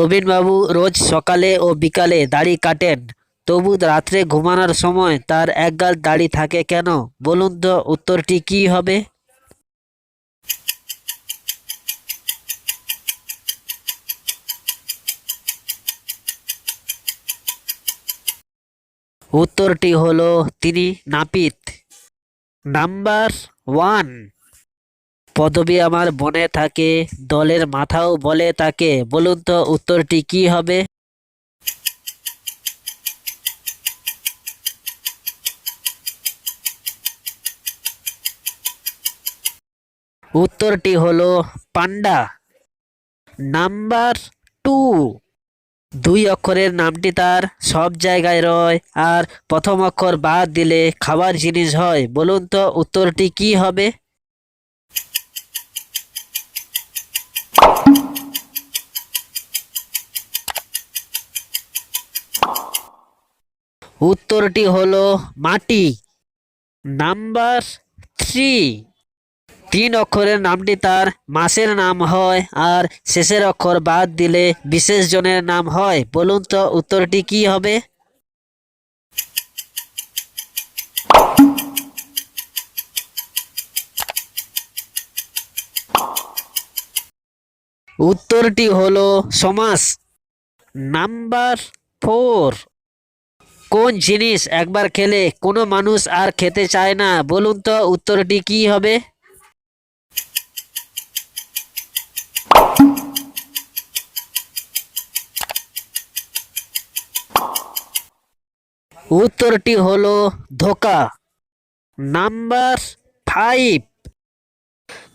রবিনবাবু রোজ সকালে ও বিকালে দাড়ি কাটেন, তবু রাত্রে ঘুমানোর সময় তার একগাল দাড়ি থাকে কেন? বলুন তো উত্তরটি কী হবে? উত্তরটি হলো তিনি নাপিত। Number one. পদবী আমার বনে থাকে, দলের মাথাও বলে তাকে। বলুন তো উত্তরটি কি হবে? উত্তরটি হলো পান্ডা। Number two. দুই অক্ষরের নামটি তার সব জায়গায় রয়, আর প্রথম অক্ষর বাদ দিলে খাবার জিনিস হয়। বলুন তো উত্তরটি কি হবে? উত্তরটি হলো মাটি। Number three. তিন অক্ষরের নামটি তার মাসের নাম হয় আর শেষের অক্ষর বাদ দিলে বিশেষ জনের নাম হয়। বলুন তো উত্তরটি কি হবে? উত্তরটি হলো সমাস। Number four. কোন জিনিস একবার খেলে কোনো মানুষ আর খেতে চায় না? বলুন তো উত্তরটি কি হবে? উত্তরটি হলো ধোকা। Number five.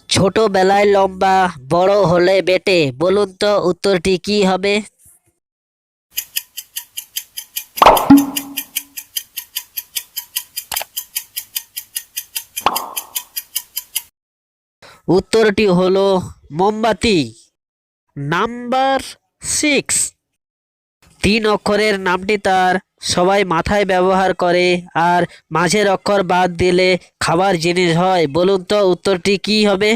ছোটবেলায় লম্বা, বড় হলে বেটে। বলুন তো উত্তরটি কি হবে? উত্তরটি হলো মোমবাতি। Number six. তিন অক্ষরের নামটি তার সবাই মাথায় ব্যবহার করে আর মাঝের অক্ষর বাদ দিলে খাবার জিনিস হয়। বলুন তো উত্তরটি কি হবে?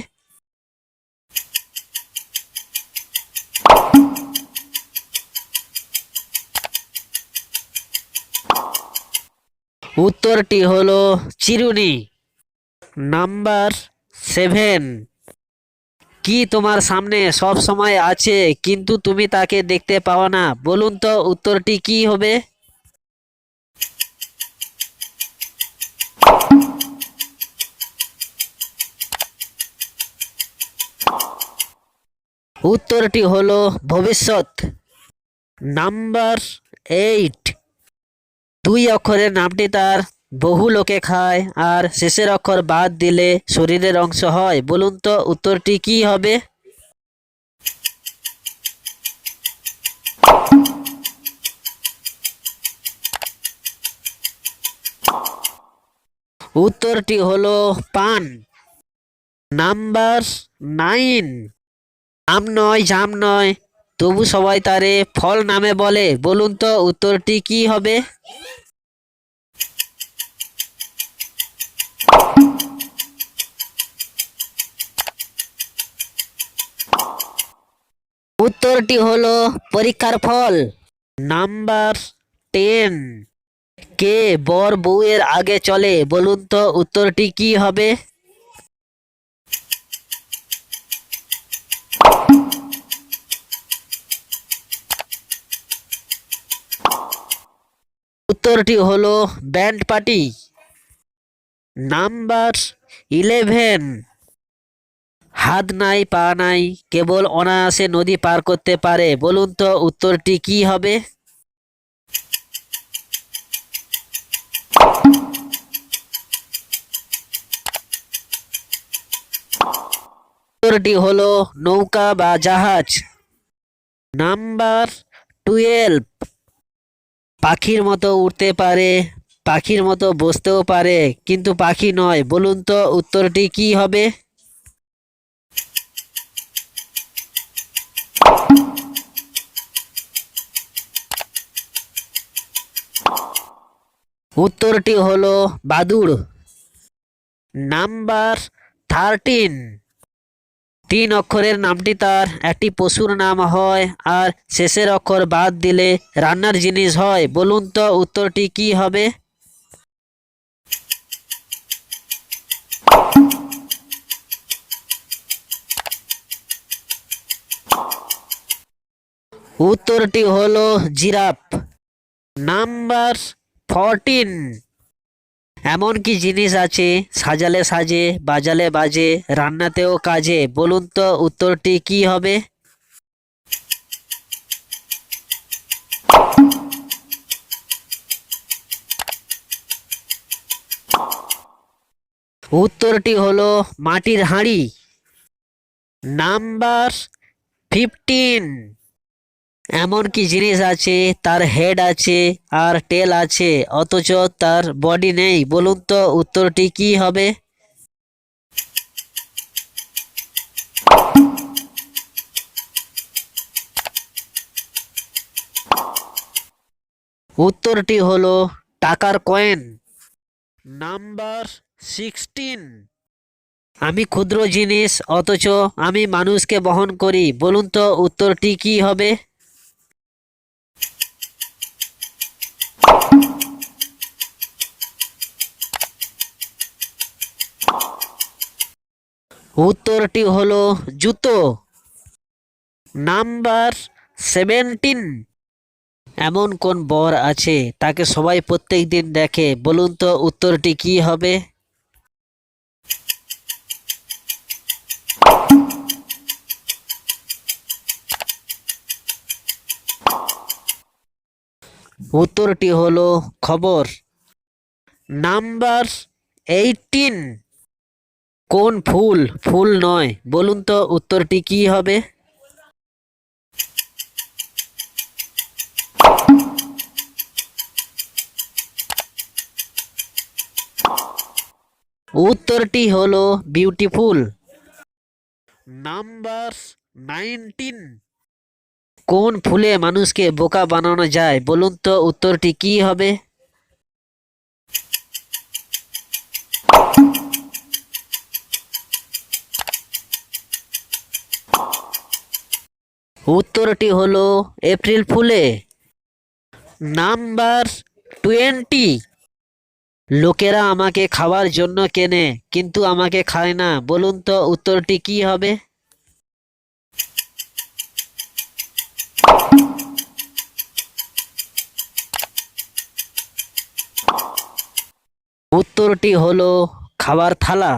উত্তরটি হলো চিরুনি। Number seven. কি তোমার সামনে সব সময় আছে, কিন্তু তুমি তাকে দেখতে পাও না? বলুন তো উত্তরটি কি হবে? উত্তরটি হলো ভবিষ্যৎ। Number eight. দুই অক্ষরের নামটি তার বহু লোকে খায়, আর শেষের অক্ষর বাদ দিলে শরীরের অংশ হয়। বলুন তো, উত্তরটি কি হবে? উত্তরটি হলো পান। Number nine. আম নয়, জাম নয়। তবু সবাই তারে ফল নামে বলে। বলুন তো, উত্তরটি কি হবে? উত্তরটি হলো পরীক্ষার ফল। নাম্বার টেন কে বর বউয়ের আগে চলে? বলুন তো উত্তরটি কি হবে? উত্তরটি হলো ব্যান্ড পার্টি। নাম্বার ইলেভেন হাত নাই, পা নাই, কেবল অনায়াসে নদী পার করতে পারে। বলুন তো, উত্তরটি কি হবে? উত্তরটি হলো নৌকা বা জাহাজ। Number twelve. পাখির মতো উড়তে পারে, পাখির মতো বসতেও পারে, কিন্তু পাখি নয়। বলুন তো, উত্তরটি কি হবে? উত্তরটি হলো বাদুড়। Number thirteen. তিন অক্ষরের নামটি তার, একটি পশুর নাম হয়, আর শেষের অক্ষর বাদ দিলে রান্নার জিনিস হয়। বলুন তো উত্তরটি কি হবে? উত্তরটি হলো জিরাফ। নাম্বার ফরটিন এমন কি জিনিস আছে? সাজালে সাজে, বাজালে বাজে, রান্নাতেও কাজে। বলুন তো উত্তরটি কি হবে? উত্তরটি হলো মাটির হাঁড়ি। Number fifteen. এমন কি জিনিস আছে? তার হেড আছে, আর টেল আছে, অথচ তার বডি নেই। বলুন তো উত্তরটি কি হবে? উত্তরটি হলো টাকার কয়েন নাম্বার সিক্সটিন আমি ক্ষুদ্র জিনিস, অথচ আমি মানুষকে বহন করি। বলুন তো উত্তরটি কি হবে? উত্তরটি হলো জুতো। Number seventeen. এমন কোন বর আছে, তাকে সবাই প্রত্যেক দিন দেখে। বলুন তো উত্তরটি কি হবে? উত্তরটি হলো খবর। Number eighteen. কোন ফুল? ফুল নয়। বলুন তো উত্তরটি কি হবে? উত্তরটি হলো বিউটিফুল। Number nineteen. কোন ফুলে মানুষকে বোকা বানানো যায়? বলুন তো উত্তরটি কি হবে? উত্তরটি হলো এপ্রিল ফুলে। Number twenty. লোকেরা আমাকে খাওয়ার জন্য কেনে, কিন্তু আমাকে খায় না। বলুন তো উত্তরটি কি হবে? উত্তরটি হলো খাবার থালা।